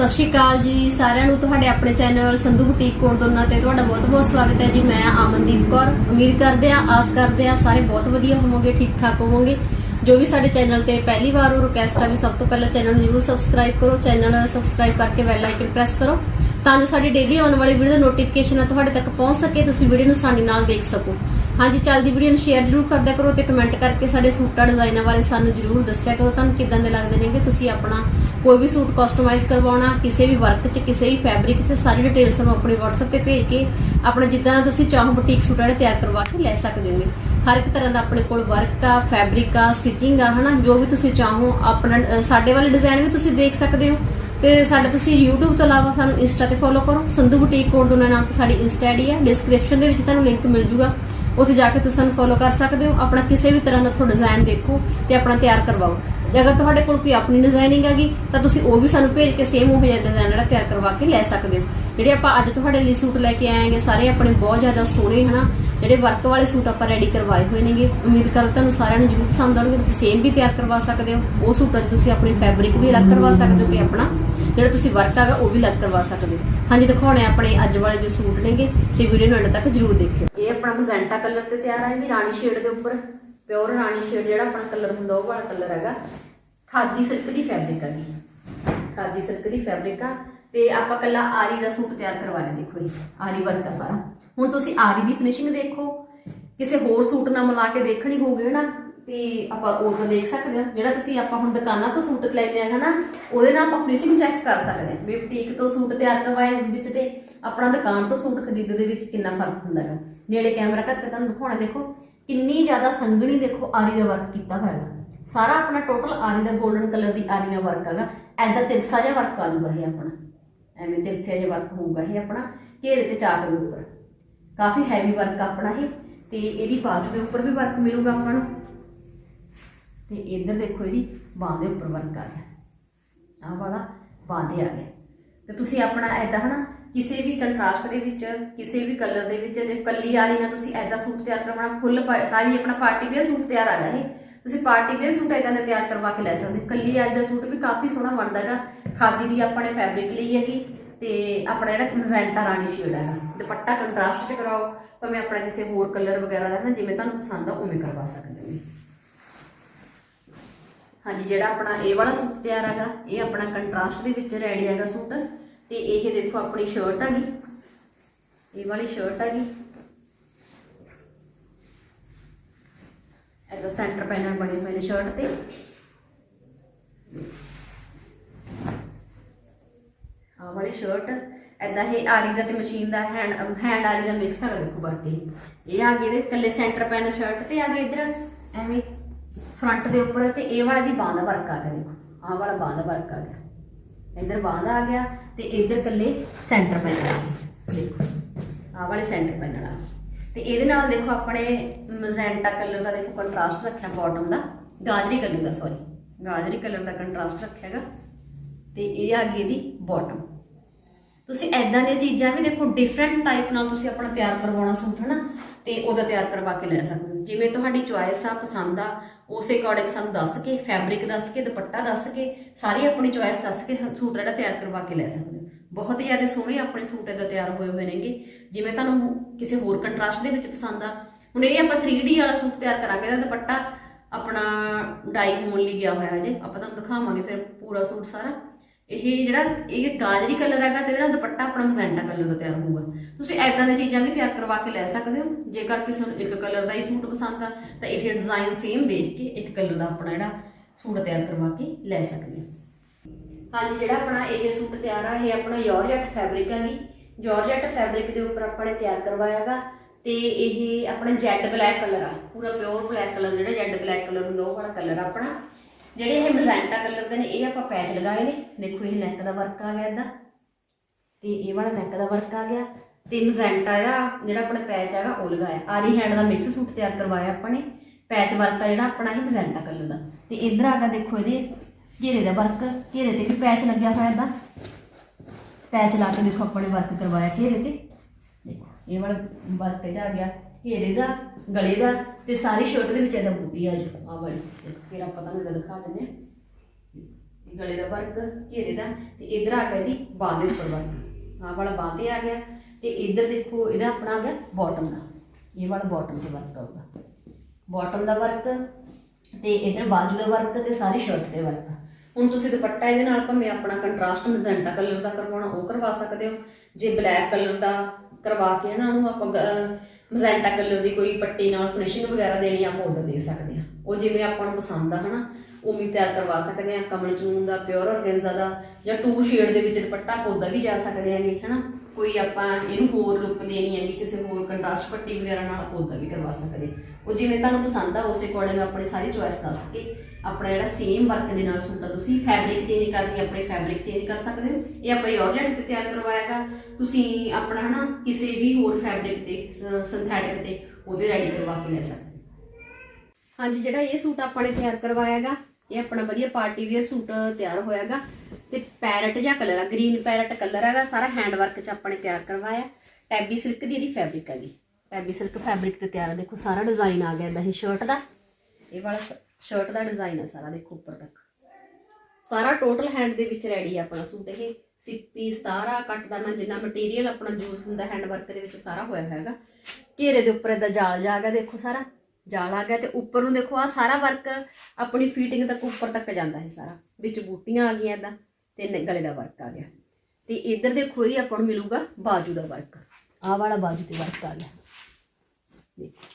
ਸਤਿ ਸ਼੍ਰੀ ਅਕਾਲ ਜੀ ਸਾਰਿਆਂ ਨੂੰ, ਤੁਹਾਡੇ ਆਪਣੇ ਚੈਨਲ ਸੰਧੂ ਬੁਟੀਕ ਕੋਡ ਦੋਨਾ ਤੇ ਤੁਹਾਡਾ ਬਹੁਤ-ਬਹੁਤ ਸਵਾਗਤ ਹੈ ਜੀ। ਮੈਂ ਅਮਨਦੀਪ ਕੌਰ, ਉਮੀਦ ਕਰਦੇ ਆ ਆਸ ਕਰਦੇ ਆ ਸਾਰੇ ਬਹੁਤ ਵਧੀਆ ਹੋਵੋਗੇ, ਠੀਕ ਠਾਕ ਹੋਵੋਗੇ। ਜੋ ਵੀ ਸਾਡੇ ਚੈਨਲ ਤੇ ਪਹਿਲੀ ਵਾਰ ਉਹ ਰਿਕਵੈਸਟ ਆ ਵੀ ਸਭ ਤੋਂ ਪਹਿਲਾਂ ਚੈਨਲ ਨੂੰ ਜਰੂਰ ਸਬਸਕ੍ਰਾਈਬ ਕਰੋ, ਚੈਨਲ ਸਬਸਕ੍ਰਾਈਬ ਕਰਕੇ ਬੈਲ ਆਈਕਨ ਪ੍ਰੈਸ ਕਰੋ, ਤਾਂ ਜੋ ਸਾਡੀ ਡੇਲੀ ਆਉਣ ਵਾਲੀ ਵੀਡੀਓ ਦਾ ਨੋਟੀਫਿਕੇਸ਼ਨ ਤੁਹਾਡੇ ਤੱਕ ਪਹੁੰਚ ਸਕੇ, ਤੁਸੀਂ ਵੀਡੀਓ ਨੂੰ ਆਸਾਨੀ ਨਾਲ ਦੇਖ ਸਕੋ। ਹਾਂਜੀ, ਚੱਲਦੀ ਵੀਡੀਓ ਨੂੰ ਸ਼ੇਅਰ ਜਰੂਰ ਕਰਦਿਆ ਕਰੋ ਤੇ ਕਮੈਂਟ ਕਰਕੇ ਸਾਡੇ ਸੂਟਾਂ, ਡਿਜ਼ਾਈਨਾਂ ਬਾਰੇ ਸਾਨੂੰ ਜਰੂਰ ਦੱਸਿਆ ਕਰੋ। ਤੁਹਾਨੂੰ ਕਿਦਾਂ ਦੇ ਲੱਗਦੇ ਨੇਗੇ? ਤੁਸੀਂ ਆਪਣਾ ਕੋਈ ਵੀ ਸੂਟ ਕਸਟਮਾਈਜ਼ ਕਰਵਾਉਣਾ, ਕਿਸੇ ਵੀ ਵਰਕ 'ਚ, ਕਿਸੇ ਵੀ ਫੈਬਰਿਕ 'ਚ, ਸਾਰੀ ਡਿਟੇਲ ਸਾਨੂੰ ਆਪਣੇ WhatsApp ਤੇ ਭੇਜ ਕੇ ਆਪਣਾ ਜਿੱਦਾਂ ਤੁਸੀਂ ਚਾਹੋ ਬੁਟੀਕ ਸੂਟ ਜਿਹੜੇ ਤਿਆਰ ਕਰਵਾ ਕੇ ਲੈ ਸਕਦੇ ਹੋਗੇ ਹਰ ਇੱਕ ਤਰ੍ਹਾਂ ਦਾ ਆਪਣੇ ਕੋਲ ਵਰਕ ਆ ਫੈਬਰਿਕ ਆ ਸਟਿਚਿੰਗ ਆ, ਹਨਾ? ਜੋ ਵੀ ਤੁਸੀਂ ਚਾਹੋ, ਆਪਣਾ ਸਾਡੇ ਵਾਲੇ ਡਿਜ਼ਾਈਨ ਵੀ ਤੁਸੀਂ ਦੇਖ ਸਕਦੇ ਹੋ। ਤੇ ਸਾਡੇ ਤੁਸੀਂ YouTube ਤੋਂ ਇਲਾਵਾ ਸਾਨੂੰ ਇੰਸਟਾ ਤੇ ਫੋਲੋ ਕਰੋ। ਸੰਧੂ ਬੁਟੀਕ ਕੋਡ ਦੋਨਾਂ ਨਾਮ ਤੇ ਸਾਡੀ ਇੰਸਟਾ ਆਈਡੀ ਆ। ਡਿਸਕ੍ਰਿਪਸ਼ਨ ਦੇ ਵਿੱਚ ਤੁਹਾਨੂੰ ਲਿੰਕ ਮਿਲ ਜੂਗਾ। ਉੱਥੇ ਜਾ ਕੇ ਤੁਸੀਂ ਸਾਨੂੰ ਫੋਲੋ ਕਰ ਸਕਦੇ ਹੋ। ਆਪਣਾ ਕਿਸੇ ਵੀ ਤਰ੍ਹਾਂ ਦਾ ਤੁਹਾਡਾ ਡਿਜ਼ਾਈਨ ਦੇਖੋ ਤੇ ਆਪਣਾ ਤਿਆਰ ਕਰਵਾਓ। ਜੇ ਅਗਰ ਤੁਹਾਡੇ ਕੋਲ ਕੋਈ ਆਪਣੀ ਡਿਜ਼ਾਈਨਿੰਗ ਹੈਗੀ, ਤਾਂ ਤੁਸੀਂ ਉਹ ਵੀ ਸਾਨੂੰ ਭੇਜ ਕੇ ਸੇਮ ਉਹ ਜਿਹਾ ਡਿਜ਼ਾਈਨ ਜਿਹੜਾ ਤਿਆਰ ਕਰਵਾ ਕੇ ਲੈ ਸਕਦੇ ਹੋ। ਜਿਹੜੇ ਆਪਾਂ ਅੱਜ ਤੁਹਾਡੇ ਲਈ ਸੂਟ ਲੈ ਕੇ ਆਏ ਸਾਰੇ ਆਪਣੇ ਬਹੁਤ ਜ਼ਿਆਦਾ ਸੋਹਣੇ ਹਨਾ? ਜਿਹੜੇ ਵਰਕ ਵਾਲੇ ਸੂਟ ਆਪਾਂ ਰੈਡੀ ਕਰਵਾਏ ਹੋਏ ਨੇਗੇ, ਉਮੀਦ ਕਰਦਾ ਤੁਹਾਨੂੰ ਸਾਰਿਆਂ ਨੂੰ ਜ਼ਰੂਰ ਪਸੰਦ ਆਉਣਗੇ, ਤੁਸੀਂ ਸੇਮ ਵੀ ਤਿਆਰ ਕਰਵਾ ਸਕਦੇ ਹੋ। ਉਹ ਸੂਟਾਂ 'ਚ ਤੁਸੀਂ ਆਪਣੀ ਫੈਬਰਿਕ ਵੀ ਅਲੱਗ ਕਰਵਾ ਸਕਦੇ ਹੋ ਤੇ ਆਪਣਾ ਜਿਹੜਾ ਤੁਸੀਂ ਵਰਕ ਹੈਗਾ, ਉਹ ਵੀ ਅਲੱਗ ਕਰਵਾ ਸਕਦੇ ਹੋ। ਹਾਂਜੀ, ਦਿਖਾਉਣੇ ਆਪਣੇ ਅੱਜ ਵਾਲੇ ਜੋ ਸੂਟ ਨੇਗੇ, ਤੇ ਵੀਡੀਓ ਨੂੰ ਅੰਤ ਤੱਕ ਜ਼ਰੂਰ ਦੇਖਿਓ। ਇਹ ਆਪਣਾ ਮਜ਼ੈਂਟਾ ਕਲਰ ਤੇ ਤਿਆਰ ਹੈ ਵੀ ਰਾਣੀ ਸ਼ੇਡ ਦੇ ਉੱਪਰ। ਪਿਓਰ ਰਾਣੀ ਸ਼ੇਡ ਜਿਹੜਾ ਆਪਣਾ ਕਲਰ ਹੁੰਦਾ, ਉਹ ਵਾਲਾ ਕਲਰ ਹੈਗਾ ਖਾਦੀ ਸਿਲਕ ਦੀ ਫੈਬਰਿਕ ਹੈਗੀ। ਖਾਦੀ ਸਿਲਕ ਦੀ ਫੈਬਰਿਕ ਆ ਤੇ ਆਪਾਂ ਕੱਲਾ ਆਰੀ ਦਾ ਸੂਟ ਤਿਆਰ ਕਰਵਾ ਰਹੇ ਦੇਖੋ ਇਹ ਆਰੀ ਵਰਕ ਆ ਸਾਰਾ। ਹੁਣ ਤੁਸੀਂ ਆਰੀ ਦੀ ਫਿਨਿਸ਼ਿੰਗ ਦੇਖੋ, ਕਿਸੇ ਹੋਰ ਸੂਟ ਨਾਲ ਮਿਲਾ ਕੇ ਦੇਖਣੀ ਹੋਊਗੀ ਨਾ ਤੇ ਆਪਾਂ ਉਹ ਦੇਖ ਸਕਦੇ ਹਾਂ। ਜਿਹੜਾ ਤੁਸੀਂ ਆਪਾਂ ਹੁਣ ਦੁਕਾਨਾਂ ਤੋਂ ਸੂਟ ਲੈਨੇ ਆ ਹਨਾ ਉਹਦੇ ਨਾਲ ਆਪਾਂ ਫਿਨਿਸ਼ਿੰਗ ਚੈੱਕ ਕਰ ਸਕਦੇ ਹਾਂ ਵੀ ਬੁਟੀਕ ਤੋਂ ਸੂਟ ਤਿਆਰ ਕਰਵਾਏ ਵਿੱਚ ਤੇ ਆਪਣਾ ਦੁਕਾਨ ਤੋਂ ਸੂਟ ਖਰੀਦਣ ਦੇ ਵਿੱਚ ਕਿੰਨਾ ਫ਼ਰਕ ਹੁੰਦਾ ਹੈ ਨੇੜੇ ਕੈਮਰਾ ਕਰਕੇ ਤੁਹਾਨੂੰ ਦਿਖਾਉਣਾ, ਦੇਖੋ। ਕਿੰਨੀ ਜ਼ਿਆਦਾ ਸੰਘਣੀ ਦੇਖੋ ਆਰੀ ਦਾ ਵਰਕ ਕੀਤਾ ਹੋਇਆ ਹੈਗਾ। ਸਾਰਾ ਆਪਣਾ ਟੋਟਲ ਆਰੀ ਦਾ 골ਡਨ ਕਲਰ ਦੀ ਆਰੀ ਦਾ ਵਰਕ ਹੈਗਾ। ਐਦਾਂ ਤਿਰਸਾ ਜਿਹਾ ਵਰਕ ਆ ਜਾਊਗਾ ਇਹ ਆਪਣਾ। ਐਵੇਂ ਤਿਰਸਾ ਜਿਹਾ ਵਰਕ ਹੋਊਗਾ ਇਹ ਆਪਣਾ। ਘੇਰੇ ਤੇ ਚਾਕ ਦੇ ਉੱਪਰ। ਕਾਫੀ ਹੈਵੀ ਵਰਕ ਆਪਣਾ ਇਹ। ਤੇ ਇਹਦੀ ਬਾਜੂ ਦੇ ਉੱਪਰ ਵੀ ਵਰਕ ਮਿਲੂਗਾ ਆਪਾਂ ਨੂੰ। ਤੇ ਇੱਧਰ ਦੇਖੋ ਇਹਦੀ ਬਾਹ ਦੇ ਉੱਪਰ ਵਰਕ ਆ ਗਿਆ। ਆਹ ਵਾਲਾ ਬਾਹ ਦੇ ਆ ਗਿਆ। ਤੇ ਤੁਸੀਂ ਆਪਣਾ ਐਦਾਂ ਹਨਾ ਕਿਸੇ ਵੀ ਕੰਟਰਾਸਟ ਦੇ ਵਿੱਚ, ਕਿਸੇ ਵੀ ਕਲਰ ਦੇ ਵਿੱਚ, ਜੇ ਕੱਲੀ ਆਰੀ ਨਾਲ ਤੁਸੀਂ ਐਦਾਂ ਸੂਟ ਤਿਆਰ ਕਰਵਾਉਣਾ ਫੁੱਲ ਹਾਈ ਆਪਣਾ ਪਾਰਟੀ ਵੇਅਰ ਸੂਟ ਤਿਆਰ ਆ ਗਿਆ ਇਹ। ਤੁਸੀਂ ਪਾਰਟੀ ਵੇਅਰ ਸੂਟ ਐਦਾਂ ਦਾ ਤਿਆਰ ਕਰਵਾ ਕੇ ਲੈ ਸਕਦੇ ਹੋ। ਕੱਲੀ ਆਰੀ ਦਾ ਸੂਟ ਵੀ ਕਾਫੀ ਸੋਹਣਾ ਬਣਦਾ ਹੈਗਾ। ਖਾਦੀ ਦੀ ਆਪਾਂ ਨੇ ਫੈਬਰਿਕ ਲਈ ਹੈਗੀ, ਤੇ ਆਪਣਾ ਜਿਹੜਾ ਮਜ਼ੈਂਟਾ ਰਾਣੀ ਸ਼ੇਡ ਹੈਗਾ। ਦੁਪੱਟਾ ਕੰਟਰਾਸਟ ਚ ਕਰਾਓ, ਭਾਵੇਂ ਆਪਣਾ ਕਿਸੇ ਹੋਰ ਕਲਰ ਵਗੈਰਾ ਦਾ ਨਾ, ਜਿਵੇਂ ਤੁਹਾਨੂੰ ਪਸੰਦ ਆ, ਉਵੇਂ ਕਰਵਾ ਸਕਦੇ ਹੋ। ਹਾਂਜੀ, ਜਿਹੜਾ ਆਪਣਾ ਇਹ ਵਾਲਾ ਸੂਟ ਤਿਆਰ ਹੈਗਾ, ਇਹ ਆਪਣਾ ਕੰਟਰਾਸਟ ਦੇ ਵਿੱਚ ਰੈਡੀ ਹੈਗਾ ਸੂਟ। ਤੇ ਇਹ ਦੇਖੋ ਆਪਣੀ ਸ਼ਰਟ ਹੈਗੀ ਇਹ ਵਾਲੀ ਸ਼ਰਟ ਹੈਗੀ ਇਹਦਾ ਸੈਂਟਰ ਪੈਨਲ ਬਣੇ ਹੋਏ ਨੇ ਸ਼ਰਟ ਤੇ। ਆ ਵਾਲੀ ਸ਼ਰਟ ਐਦਾਂ ਇਹ ਆਰੀ ਦਾ ਤੇ ਮਸ਼ੀਨ ਦਾ ਹੈਂਡ ਹੈਂਡ ਆਰੀ ਦਾ ਮਿਕਸ ਹੈਗਾ ਦੇਖੋ ਵਰਕ ਇਹ। ਆ ਗਏ ਇਹਦੇ ਕੱਲੇ ਸੈਂਟਰ ਪੈਨਲ ਸ਼ਰਟ ਤੇ ਆ ਗਏ ਇਧਰ, ਐਵੇਂ ਫਰੰਟ ਦੇ ਉੱਪਰ ਤੇ ਇਹ ਵਾਲਾ ਦੀ ਬਾਂਹ ਦਾ ਵਰਕ ਆ ਗਿਆ ਦੇਖੋ। ਆਹ ਵਾਲਾ ਬਾਂਹ ਦਾ ਵਰਕ ਆ ਗਿਆ। ਇਧਰ ਬਾਂਹ ਦਾ ਆ ਗਿਆ ਤੇ ਇਧਰ ਕੱਲੇ ਸੈਂਟਰ ਪੈਨਲ ਆ ਦੇਖੋ, ਆਹ ਵਾਲੇ ਸੈਂਟਰ ਪੈਨਲ ਆ ਤੇ ਇਹਦੇ ਨਾਲ ਦੇਖੋ ਆਪਣੇ ਮਜ਼ੈਂਟਾ ਕਲਰ ਦਾ ਦੇਖੋ ਕੰਟਰਾਸਟ ਰੱਖਿਆ ਬਾਟਮ ਦਾ। ਗਾਜਰੀ ਕਲਰ ਦਾ ਸੌਰੀ ਗਾਜਰੀ ਕਲਰ ਦਾ ਕੰਟਰਾਸਟ ਰੱਖਿਆਗਾ ਤੇ ਇਹ ਆ ਗਈ ਇਹਦੀ ਬਾਟਮ ਤੁਸੀਂ ਐਦਾਂ ਦੀਆਂ ਚੀਜ਼ਾਂ ਵੀ ਦੇਖੋ ਡਿਫਰੈਂਟ ਟਾਈਪ ਨਾਲ ਤੁਸੀਂ ਆਪਣਾ ਤਿਆਰ ਕਰਵਾਉਣਾ ਸੂਟ ਹਨਾ ਤੇ ਉਹਦਾ ਤਿਆਰ ਕਰਵਾ ਕੇ ਲੈ ਸਕਦੇ ਹੋ। ਜਿਵੇਂ ਤੁਹਾਡੀ ਚੁਆਇਸ ਆ, ਪਸੰਦ ਆ, ਉਸੇ ਅਕੋਰਡਿੰਗ ਸਾਨੂੰ ਦੱਸ ਕੇ ਫੈਬਰਿਕ ਦੱਸ ਕੇ, ਦੁਪੱਟਾ ਦੱਸ ਕੇ, ਸਾਰੀ ਆਪਣੀ ਚੁਆਇਸ ਦੱਸ ਕੇ ਸੂਟ ਜਿਹੜਾ ਤਿਆਰ ਕਰਵਾ ਕੇ ਲੈ ਸਕਦੇ ਹੋ। ਬਹੁਤ ਹੀ ਜ਼ਿਆਦਾ ਸੋਹਣੇ ਆਪਣੇ ਸੂਟ ਇਹਦਾ ਤਿਆਰ ਹੋਏ ਹੋਏ ਨੇਗੇ। ਜਿਵੇਂ ਤੁਹਾਨੂੰ ਕਿਸੇ ਹੋਰ ਕੰਟਰਾਸਟ ਦੇ ਵਿੱਚ ਪਸੰਦ ਆ, ਹੁਣ ਇਹ ਆਪਾਂ 3D ਵਾਲਾ ਸੂਟ ਤਿਆਰ ਕਰਾਂਗੇ, ਇਹਦਾ ਦੁਪੱਟਾ ਆਪਣਾ ਡਾਈ ਹੋਣ ਲਈ ਗਿਆ ਹੋਇਆ ਜੇ, ਆਪਾਂ ਤੁਹਾਨੂੰ ਦਿਖਾਵਾਂਗੇ ਫਿਰ ਪੂਰਾ ਸੂਟ ਸਾਰਾ। ਇਹ ਜਿਹੜਾ, ਇਹ ਗਾਜਰੀ ਕਲਰ ਹੈਗਾ ਤੇ ਇਹਦਾ ਦੁਪੱਟਾ ਆਪਣਾ ਮਜ਼ੈਂਟਾ ਕਲਰ ਦਾ ਤਿਆਰ ਹੋਊਗਾ। ਤੁਸੀਂ ਐਦਾਂ ਦੀਆਂ ਚੀਜ਼ਾਂ ਵੀ ਤਿਆਰ ਕਰਵਾ ਕੇ ਲੈ ਸਕਦੇ ਹੋ। ਜੇਕਰ ਕਿਸੇ ਨੂੰ ਇੱਕ ਕਲਰ ਦਾ ਹੀ ਸੂਟ ਪਸੰਦ ਆ, ਤਾਂ ਇਹ ਡਿਜ਼ਾਈਨ ਸੇਮ ਦੇਖ ਕੇ ਇੱਕ ਕਲਰ ਦਾ ਆਪਣਾ ਜਿਹੜਾ ਸੂਟ ਤਿਆਰ ਕਰਵਾ ਕੇ ਲੈ ਸਕਦੇ ਹੋ। ਹਾਂਜੀ, ਜਿਹੜਾ ਆਪਣਾ ਇਹ ਸੂਟ ਤਿਆਰ ਆ, ਇਹ ਆਪਣਾ ਜਾਰਜਟ ਫੈਬਰਿਕ ਹੈਗੀ ਜਾਰਜਟ ਫੈਬਰਿਕ ਦੇ ਉੱਪਰ ਆਪਾਂ ਨੇ ਤਿਆਰ ਕਰਵਾਇਆਗਾ ਤੇ ਇਹ ਆਪਣਾ ਜੈਡ ਬਲੈਕ ਕਲਰ ਆ। ਪੂਰਾ ਪਿਓਰ ਬਲੈਕ ਕਲਰ ਜਿਹੜਾ ਜੈਡ ਬਲੈਕ ਕਲਰ ਨੂੰ ਲੋਹ ਵਾਲਾ ਕਲਰ ਆ ਆਪਣਾ। ਜਿਹੜੇ ਇਹ ਮਜ਼ੈਂਟਾ ਕਲਰ ਦੇ ਨੇ, ਇਹ ਆਪਾਂ ਪੈਚ ਲਗਾਏ ਨੇ। ਦੇਖੋ, ਇਹ ਨੈਕ ਦਾ ਵਰਕ ਆ ਗਿਆ ਇਹਦਾ ਤੇ ਇਹ ਵਾਲਾ ਨੈਕ ਦਾ ਵਰਕ ਆ ਗਿਆ। ਤੇ ਮਜ਼ੈਂਟਾ ਇਹਦਾ ਜਿਹੜਾ ਆਪਣਾ ਪੈਚ ਹੈਗਾ, ਉਹ ਲਗਾਇਆ। ਆਰੀ ਹੈਂਡ ਦਾ ਮਿਕਸ ਸੂਟ ਤਿਆਰ ਕਰਵਾਇਆ ਆਪਾਂ ਨੇ। ਪੈਚ ਵਰਕ ਆ ਜਿਹੜਾ ਆਪਣਾ ਇਹ ਮਜ਼ੈਂਟਾ ਕਲਰ ਦਾ। ਤੇ ਇਧਰ ਆ ਗਿਆ ਦੇਖੋ ਇਹਦੇ, ਘੇਰੇ ਦਾ ਵਰਕ ਘੇਰੇ ਤੇ ਵੀ ਪੈਚ ਲੱਗਿਆ ਹੋਇਆ ਇਹਦਾ ਪੈਚ ਲਾ ਕੇ ਦੇਖੋ, ਆਪਾਂ ਨੇ ਵਰਕ ਕਰਵਾਇਆ ਘੇਰੇ ਤੇ। ਦੇਖੋ, ਇਹ ਵਾਲਾ ਵਰਕ ਇਹਦਾ ਆ ਗਿਆ। ਘੇਰੇ ਦਾ, ਗਲੇ ਦਾ ਤੇ ਸਾਰੀ ਸ਼ਰਟ ਦੇ ਵਿੱਚ ਇਹਦਾ ਬੂਟੀ ਆ ਜੋ ਆ ਵਾਲੀ। ਫਿਰ ਆਪਾਂ ਤੁਹਾਨੂੰ ਇਹਦਾ ਦਿਖਾ ਦਿੰਦੇ ਹਾਂ। ਗਲੇ ਦਾ ਵਰਕ, ਘੇਰੇ ਦਾ, ਤੇ ਇਧਰ ਆ ਗਿਆ ਇਹਦੀ ਬਾਹ ਦੇ ਉੱਪਰ ਵਰਕ ਆਹ ਵਾਲਾ ਬਾਹ ਤੇ ਆ ਗਿਆ, ਤੇ ਇਧਰ ਦੇਖੋ, ਇਹਦਾ ਆਪਣਾ ਆ ਗਿਆ ਬਾਟਮ ਦਾ। ਇਹ ਵਾਲਾ ਬਾਟਮ ਤੇ ਵਰਕ ਆਊਗਾ ਬਾਟਮ ਦਾ ਵਰਕ ਤੇ ਇਧਰ ਬਾਜੂ ਦਾ ਵਰਕ ਤੇ ਸਾਰੀ ਸ਼ਰਟ ਤੇ ਵਰਕ ਹੁਣ ਤੁਸੀਂ ਦੁਪੱਟਾ ਇਹਦੇ ਨਾਲ ਭਾਵੇਂ ਆਪਣਾ ਕੰਟਰਾਸਟ ਮੈਜੈਂਟਾ ਕਲਰ ਦਾ ਕਰਵਾਉਣਾ, ਉਹ ਕਰਵਾ ਸਕਦੇ ਹੋ। ਜੇ ਬਲੈਕ ਕਲਰ ਦਾ ਕਰਵਾ ਕੇ ਇਹਨਾਂ ਨੂੰ ਆਪਾਂ ਮੈਜੈਂਟਾ ਕਲਰ ਦੀ ਕੋਈ ਪੱਟੀ ਨਾਲ ਫਿਨਿਸ਼ਿੰਗ ਵਗੈਰਾ ਦੇਣੀ ਆਪਾਂ ਉਹਦਾ ਦੇ ਸਕਦੇ ਹਾਂ ਉਹ ਜਿਵੇਂ ਆਪਾਂ ਨੂੰ ਪਸੰਦ ਆ, ਹਨਾ? ਉਵੇਂ ਹੀ ਤਿਆਰ ਕਰਵਾ ਸਕਦੇ ਆ ਕਮਲ ਚੂਨ ਦਾ ਪਿਓਰ ਔਰਗੈਂਜ਼ਾ ਦਾ, ਜਾਂ ਟੂ ਸ਼ੇਡ ਦੇ ਵਿੱਚ ਦੁਪੱਟਾ ਪੌਦਾ ਵੀ ਜਾ ਸਕਦੇ ਆਂਗੇ ਹਨਾ? ਕੋਈ ਆਪਾਂ ਇਹਨੂੰ ਹੋਰ ਲੁੱਕ ਦੇਣੀ ਹੈਗੀ, ਕਿਸੇ ਹੋਰ ਕੰਟਰਾਸਟ ਪੱਟੀ ਵਗੈਰਾ ਨਾਲ ਪੌਦਾ ਵੀ ਕਰਵਾ ਸਕਦੇ ਉਹ ਜਿਵੇਂ ਤੁਹਾਨੂੰ ਪਸੰਦ ਆ, ਉਸੇ ਅਕੋਰਡਿੰਗ ਆਪਣੀ ਸਾਰੀ ਚੁਆਇਸ ਦੱਸ ਕੇ, ਆਪਣਾ ਜਿਹੜਾ ਸੇਮ ਵਰਕ ਦੇ ਨਾਲ ਸੂਟ ਆ, ਤੁਸੀਂ ਫੈਬਰਿਕ ਚੇਂਜ ਕਰਨੀ ਆਪਣੇ ਫੈਬਰਿਕ ਚੇਂਜ ਕਰ ਸਕਦੇ ਹੋ। ਇਹ ਆਪਾਂ ਜਾਰਜੈਟ ਤੇ ਤਿਆਰ ਕਰਵਾਇਆਗਾ ਤੁਸੀਂ ਆਪਣਾ, ਹਨਾ, ਕਿਸੇ ਵੀ ਹੋਰ ਫੈਬਰਿਕ ਤੇ ਸਿੰਥੈਟਿਕ ਤੇ, ਉਹਦੇ ਰੈਡੀ ਕਰਵਾ ਕੇ ਲੈ ਸਕਦੇ ਹੋ। ਹਾਂਜੀ, ਜਿਹੜਾ ਇਹ ਸੂਟ ਆਪਾਂ ਨੇ ਤਿਆਰ ਕਰਵਾਇਆਗਾ ਇਹ ਆਪਣਾ ਵਧੀਆ ਪਾਰਟੀ ਵੇਅਰ ਸੂਟ ਤਿਆਰ ਹੋਇਆਗਾ ਤੇ ਪੈਰਟ ਜਾਂ ਕਲਰ ਆ, ਗ੍ਰੀਨ ਪੈਰਟ ਕਲਰ ਹੈਗਾ, ਸਾਰਾ ਹੈਂਡ ਵਰਕ ਚ ਆਪਾਂ ਨੇ ਤਿਆਰ ਕਰਵਾਇਆ। ਟੈਬੀ ਸਿਲਕ ਦੀ ਇਹਦੀ ਫੈਬਰਿਕ ਹੈਗੀ। ਟੈਬੀ ਸਿਲਕ ਫੈਬਰਿਕ ਤੇ ਤਿਆਰ ਆ, ਦੇਖੋ ਸਾਰਾ ਡਿਜ਼ਾਈਨ ਆ ਗਿਆ ਇਹਦਾ, ਇਹ ਸ਼ਰਟ ਦਾ। ਇਹ ਵਾਲਾ ਸ਼ਰਟ ਦਾ ਡਿਜ਼ਾਈਨ ਹੈ ਸਾਰਾ, ਦੇਖੋ ਉੱਪਰ ਤੱਕ। ਸਾਰਾ ਟੋਟਲ ਹੈਂਡ ਦੇ ਵਿੱਚ ਰੈਡੀ ਆ ਆਪਣਾ ਸੂਟ ਇਹ। ਸਿੱਪੀ, ਸਤਾਰਾ ਕੱਟਦਾਨਾ ਜਿੰਨਾ ਮਟੀਰੀਅਲ ਆਪਣਾ ਯੂਜ਼ ਹੁੰਦਾ ਹੈਂਡ ਵਰਕ ਦੇ ਵਿੱਚ ਸਾਰਾ ਹੋਇਆ ਹੋਇਆਗਾ। ਘੇਰੇ ਦੇ ਉੱਪਰ ਇਹਦਾ ਜਾਲ ਜਾ ਦੇਖੋ ਸਾਰਾ। ਜਾਲ ਆ ਗਿਆ ਤੇ ਉੱਪਰ ਨੂੰ ਦੇਖੋ ਆ ਸਾਰਾ ਵਰਕ ਆਪਣੀ ਫੀਟਿੰਗ ਤੱਕ ਉੱਪਰ ਤੱਕ ਜਾਂਦਾ ਹੈ ਸਾਰਾ। ਵਿੱਚ ਬੂਟੀਆਂ ਆ ਗਈਆਂ ਇਦਾਂ ਤੇ ਗਲੇ ਦਾ ਵਰਕ ਆ ਗਿਆ। ਤੇ ਇੱਧਰ ਦੇਖੋ ਇਹ ਆਪਾਂ ਨੂੰ ਮਿਲੂਗਾ ਬਾਜੂ ਦਾ ਵਰਕ ਆਹ ਵਾਲਾ ਬਾਜੂ ਤੇ ਵਰਕ ਆ ਗਿਆ। ਦੇਖੋ।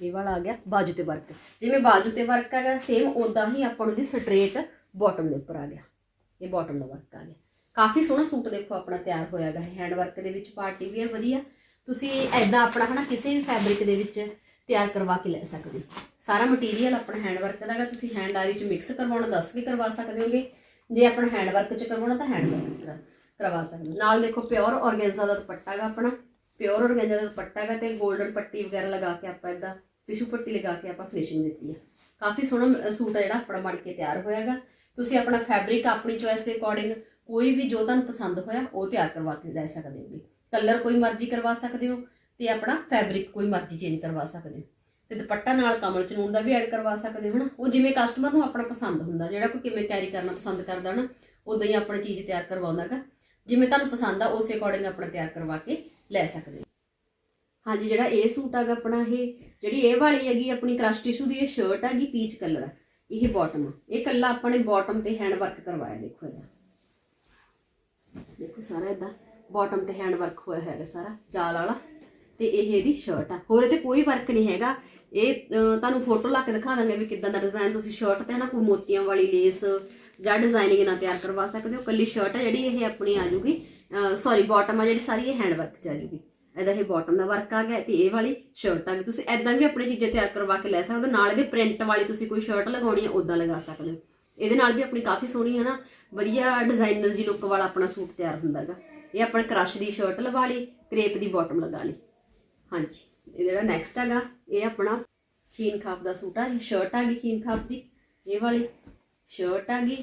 ਇਹ ਵਾਲਾ ਆ ਗਿਆ ਬਾਜੂ ਤੇ ਵਰਕ ਜਿਵੇਂ ਬਾਜੂ ਤੇ ਵਰਕ ਆ ਗਿਆ ਸੇਮ ਉਦਾਂ ਹੀ ਆਪਾਂ ਨੂੰ ਦੀ ਸਟ੍ਰੇਟ ਬਾਟਮ ਦੇ ਉੱਪਰ ਆ ਗਿਆ। ਇਹ ਬਾਟਮ ਦਾ ਵਰਕ ਆ ਗਿਆ। ਕਾਫੀ ਸੋਹਣਾ ਸੂਟ ਦੇਖੋ ਆਪਣਾ ਤਿਆਰ ਹੋਇਆਗਾ ਹੈਂਡ ਵਰਕ ਦੇ ਵਿੱਚ ਪਾਰਟੀ ਵੀਅਰ ਵਧੀਆ। ਤੁਸੀਂ ਐਦਾਂ ਆਪਣਾ ਹਨਾ ਕਿਸੇ ਵੀ ਫੈਬਰਿਕ ਦੇ ਵਿੱਚ ਤਿਆਰ ਕਰਵਾ ਕੇ ਲੈ ਸਕਦੇ ਹੋ। ਸਾਰਾ ਮਟੀਰੀਅਲ ਆਪਣਾ ਹੈਂਡ ਵਰਕ ਦਾ ਹੈਗਾ, ਤੁਸੀਂ ਹੈਂਡ ਆਰੀ ਚ ਮਿਕਸ ਕਰਵਾਉਣਾ, ਦੱਸ ਕੇ ਕਰਵਾ ਸਕਦੇ ਹੋਗੇ। ਜੇ ਆਪਣਾ ਹੈਂਡ ਵਰਕ ਚ ਕਰਵਾਉਣਾ ਤਾਂ ਹੈਂਡ ਵਰਕ ਚ ਕਰਵਾ ਸਕਦੇ ਹੋ। ਨਾਲ ਦੇਖੋ ਪਿਓਰ ਔਰਗੈਂਜ਼ਾ ਦਾ ਦੁਪੱਟਾ ਹੈਗਾ ਆਪਣਾ। ਪਿਓਰ ਔਰਗੈਂਜ਼ਾ ਦਾ ਦੁਪੱਟਾ ਹੈਗਾ ਤੇ 골ਡਨ ਪੱਟੀ ਵਗੈਰਾ ਲਗਾ ਕੇ ਆਪਾਂ ਇਦਾਂ ਟਿਸ਼ੂ ਪੱਟੀ ਲਗਾ ਕੇ ਆਪਾਂ ਫਿਨਿਸ਼ਿੰਗ ਦਿੱਤੀ ਹੈ ਕਾਫੀ ਸੋਹਣਾ ਸੂਟ ਹੈ ਜਿਹੜਾ ਆਪਣਾ ਬਣ ਕੇ ਤਿਆਰ ਹੋਇਆਗਾ ਤੁਸੀਂ ਆਪਣਾ ਫੈਬਰਿਕ ਆਪਣੀ ਚੋਇਸ ਦੇ ਅਕੋਰਡਿੰਗ ਕੋਈ ਵੀ ਜੋ ਤੁਹਾਨੂੰ ਪਸੰਦ ਹੋਇਆ, ਉਹ ਤਿਆਰ ਕਰਵਾ ਕੇ ਲੈ ਸਕਦੇ ਹੋਗੇ। ਕਲਰ ਕੋਈ ਮਰਜ਼ੀ ਕਰਵਾ ਸਕਦੇ ਹੋ। ਤੇ ਆਪਣਾ ਫੈਬਰਿਕ ਕੋਈ ਮਰਜ਼ੀ ਚੇਂਜ ਕਰਵਾ ਸਕਦੇ ਹੋ। ਤੇ ਦੁਪੱਟਾ ਨਾਲ ਕਮਲ ਚਨੂਨ ਦਾ ਵੀ ਐਡ ਕਰਵਾ ਸਕਦੇ ਹੋ, ਹਨਾ? ਉਹ ਜਿਵੇਂ ਕਸਟਮਰ ਨੂੰ ਆਪਣਾ ਪਸੰਦ ਹੁੰਦਾ, ਜਿਹੜਾ ਕੋਈ ਕਿਵੇਂ ਕੈਰੀ ਕਰਨਾ ਪਸੰਦ ਕਰਦਾ ਨਾ ਉਦਾਂ ਹੀ ਆਪਣੀ ਚੀਜ਼ ਤਿਆਰ ਕਰਵਾਉਂਦਾਗਾ ਜਿਵੇਂ ਤੁਹਾਨੂੰ ਪਸੰਦ ਆ, ਉਸੇ ਅਕੋਰਡਿੰਗ ਆਪਣਾ ਤਿਆਰ ਕਰਵਾ ਕੇ ਲੈ ਸਕਦੇ ਹੋ। ਹਾਂਜੀ, ਜਿਹੜਾ ਇਹ ਸੂਟ ਹੈਗਾ ਆਪਣਾ, ਇਹ ਜਿਹੜੀ ਇਹ ਵਾਲੀ ਹੈਗੀ, ਆਪਣੀ ਕ੍ਰਸ਼ ਟਿਸ਼ੂ ਦੀ ਇਹ ਸ਼ਰਟ ਹੈਗੀ ਪੀਚ ਕਲਰ ਹੈ ਇਹ ਬਾਟਮ ਆ। ਇਹ ਕੱਲਾ ਆਪਾਂ ਨੇ ਬਾਟਮ ਤੇ ਹੈਂਡ ਵਰਕ ਕਰਵਾਇਆ, ਦੇਖੋ ਇਹਦਾ। ਦੇਖੋ ਸਾਰਾ ਇਦਾਂ ਬਾਟਮ ਤੇ ਹੈਂਡ ਵਰਕ ਹੋਇਆ ਹੈਗਾ ਸਾਰਾ ਚਾਲ ਵਾਲਾ। ਤੇ ਇਹ ਇਹਦੀ ਸ਼ਰਟ ਆ। ਹੋਰ ਇਹਦੇ ਕੋਈ ਵਰਕ ਨਹੀਂ ਹੈਗਾ। ਇਹ ਤੁਹਾਨੂੰ ਫੋਟੋ ਲਾ ਕੇ ਦਿਖਾ ਦਾਂਗੇ ਵੀ ਕਿੱਦਾਂ ਦਾ ਡਿਜ਼ਾਈਨ ਤੁਸੀਂ ਸ਼ਰਟ ਤੇ ਨਾ ਕੋਈ ਮੋਤੀਆਂ ਵਾਲੀ ਲੇਸ ਜਾਂ ਡਿਜ਼ਾਈਨਿੰਗ ਨਾਲ ਤਿਆਰ ਕਰਵਾ ਸਕਦੇ ਹੋ। ਕੱਲੀ ਸ਼ਰਟ ਹੈ ਜਿਹੜੀ, ਇਹ ਆਪਣੀ ਆ ਜੂਗੀ ਸੌਰੀ ਬਾਟਮ ਆ ਜਿਹੜੀ ਸਾਰੀ, ਇਹ ਹੈਂਡ ਵਰਕ ਚ ਆ ਜੂਗੀ ਇਹਦਾ ਇਹ ਬਾਟਮ ਦਾ ਵਰਕ ਆ ਗਿਆ ਤੇ ਇਹ ਵਾਲੀ ਸ਼ਰਟ ਆ ਗਈ। ਤੁਸੀਂ ਐਦਾਂ ਵੀ ਆਪਣੀ ਚੀਜ਼ਾਂ ਤਿਆਰ ਕਰਵਾ ਕੇ ਲੈ ਸਕਦੇ ਹੋ। ਨਾਲ ਇਹਦੇ ਪ੍ਰਿੰਟ ਵਾਲੀ ਤੁਸੀਂ ਕੋਈ ਸ਼ਰਟ ਲਗਾਉਣੀ ਹੈ ਉਦਾਂ ਲਗਾ ਸਕਦੇ ਹੋ। ਇਹਦੇ ਨਾਲ ਵੀ ਆਪਣੀ ਕਾਫੀ ਸੋਹਣੀ ਹੈ ਨਾ ਵਧੀਆ ਡਿਜ਼ਾਈਨਰ ਜੀ ਲੁੱਕ ਵਾਲਾ ਆਪਣਾ ਸੂਟ ਤਿਆਰ ਹੁੰਦਾਗਾ ਇਹ ਆਪਣੇ ਕ੍ਰਸ਼ ਦੀ ਸ਼ਰਟ ਲਵਾ ਲਈ ਕ੍ਰੇਪ ਦੀ ਬਾਟਮ ਲਗਾ ਲਈ। ਹਾਂਜੀ। ਇਹ ਜਿਹੜਾ ਨੈਕਸਟ ਹੈਗਾ, ਇਹ ਆਪਣਾ ਖੀਨ ਖਾਪ ਦਾ ਸੂਟ ਆ ਇਹ ਸ਼ਰਟ ਆ ਗਈ ਖੀਨ ਖਾਪ ਦੀ, ਇਹ ਵਾਲੀ। ਸ਼ਰਟ ਆ ਗਈ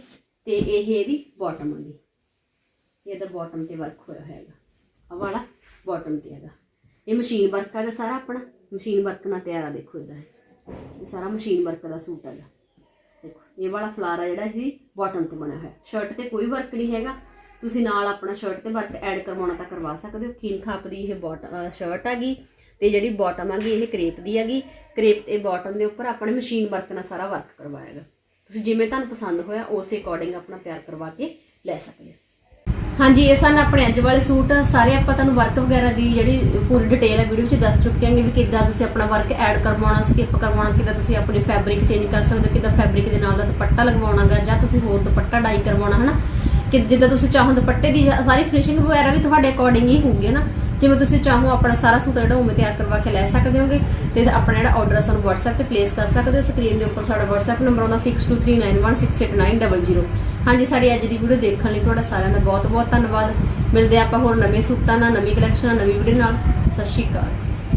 ਤੇ ਇਹ ਇਹਦੀ ਬਾਟਮ ਆ ਗਈ। ਇਹਦਾ ਬਾਟਮ ਤੇ ਵਰਕ ਹੋਇਆ ਹੈਗਾ। ਆ ਵਾਲਾ ਬਾਟਮ ਤੇ ਹੈਗਾ। ਇਹ ਮਸ਼ੀਨ ਵਰਕ ਹੈਗਾ ਸਾਰਾ ਆਪਣਾ। ਮਸ਼ੀਨ ਵਰਕ ਨਾਲ ਤਿਆਰ ਆ, ਦੇਖੋ ਇਦਾਂ ਇਹ ਸਾਰਾ ਮਸ਼ੀਨ ਵਰਕ ਦਾ ਸੂਟ ਹੈਗਾ। ਦੇਖੋ, ਇਹ ਵਾਲਾ ਫਲਾਰ ਆ ਜਿਹੜਾ ਇਹ ਬਾਟਮ ਤੇ ਬਣਿਆ ਹੋਇਆ। ਸ਼ਰਟ ਤੇ ਕੋਈ ਵਰਕ ਨਹੀਂ ਹੈਗਾ। ਤੁਸੀਂ ਨਾਲ ਆਪਣਾ ਸ਼ਰਟ ਤੇ ਵਰਕ ਐਡ ਕਰਵਾਉਣਾ ਤਾਂ ਕਰਵਾ ਸਕਦੇ ਹੋ। ਖੀਨ ਖਾਪ ਦੀ ਇਹ ਬਾਟਮ ਸ਼ਰਟ ਹੈਗੀ ਤੇ ਜਿਹੜੀ ਬਾਟਮ ਹੈਗੀ, ਇਹ ਕਰੇਪ ਦੀ ਹੈਗੀ। ਕਰੇਪ ਤੇ ਬਾਟਮ ਦੇ ਉੱਪਰ ਆਪਣੇ ਮਸ਼ੀਨ ਵਰਕ ਨਾਲ ਸਾਰਾ ਵਰਕ ਕਰਵਾਇਆਗਾ ਤੁਸੀਂ ਜਿਵੇਂ ਤੁਹਾਨੂੰ ਪਸੰਦ ਹੋਇਆ, ਉਸੇ ਅਕੋਰਡਿੰਗ ਆਪਣਾ ਤਿਆਰ ਕਰਵਾ ਕੇ ਲੈ ਸਕਦੇ ਹੋ। ਹਾਂਜੀ, ਇਹ ਸਨ ਆਪਣੇ ਅੱਜ ਵਾਲੇ ਸੂਟ। ਸਾਰੇ ਆਪਾਂ ਤੁਹਾਨੂੰ ਵਰਕ ਵਗੈਰਾ ਦੀ ਜਿਹੜੀ ਪੂਰੀ ਡਿਟੇਲ ਹੈ ਵੀਡੀਓ ਵਿੱਚ ਦੱਸ ਚੁੱਕੇ ਹਾਂਗੇ ਵੀ ਕਿੱਦਾਂ ਤੁਸੀਂ ਆਪਣਾ ਵਰਕ ਐਡ ਕਰਵਾਉਣਾ ਸਕਿਪ ਕਰਵਾਉਣਾ, ਕਿੱਦਾਂ ਤੁਸੀਂ ਆਪਣੀ ਫੈਬਰਿਕ ਚੇਂਜ ਕਰ ਸਕਦੇ ਹੋ, ਕਿੱਦਾਂ ਫੈਬਰਿਕ ਦੇ ਨਾਲ ਦਾ ਦੁਪੱਟਾ ਲਗਵਾਉਣਾਗਾ, ਜਾਂ ਤੁਸੀਂ ਹੋਰ ਦੁਪੱਟਾ ਡਾਈ ਕਰਵਾਉਣਾ, ਹਨਾ? ਕਿ ਜਿੱਦਾਂ ਤੁਸੀਂ ਚਾਹੋ ਦੁਪੱਟੇ ਦੀ, ਸਾਰੀ ਫਿਨਿਸ਼ਿੰਗ ਵਗੈਰਾ ਵੀ ਤੁਹਾਡੇ ਅਕੋਰਡਿੰਗ ਹੀ ਹੋਊਗੀ ਨਾ ਜਿਵੇਂ ਤੁਸੀਂ ਚਾਹੋ ਆਪਣਾ ਸਾਰਾ ਸੂਟ ਜਿਹੜਾ ਉਵੇਂ ਤਿਆਰ ਕਰਵਾ ਕੇ ਲੈ ਸਕਦੇ ਹੋਗੇ, ਤੇ ਆਪਣਾ ਜਿਹੜਾ ਆਰਡਰ ਸਾਨੂੰ WhatsApp ਤੇ ਪਲੇਸ ਕਰ ਸਕਦੇ ਹੋ। ਸਕਰੀਨ ਦੇ ਉੱਪਰ ਸਾਡਾ WhatsApp ਨੰਬਰ ਆਉਂਦਾ 6239168900 ਹਾਂਜੀ, ਸਾਡੀ ਅੱਜ ਦੀ ਵੀਡੀਓ ਦੇਖਣ ਲਈ ਤੁਹਾਡਾ ਸਾਰਿਆਂ ਦਾ ਬਹੁਤ ਬਹੁਤ ਧੰਨਵਾਦ। ਮਿਲਦੇ ਹਾਂ ਆਪਾਂ ਹੋਰ ਨਵੇਂ ਸੂਟਾਂ ਨਾਲ, ਨਵੀਂ ਕਲੈਕਸ਼ਨ ਨਾਲ, ਨਵੀਂ ਵੀਡੀਓ ਨਾਲ। ਸਤਿ ਸ਼੍ਰੀ ਅਕਾਲ।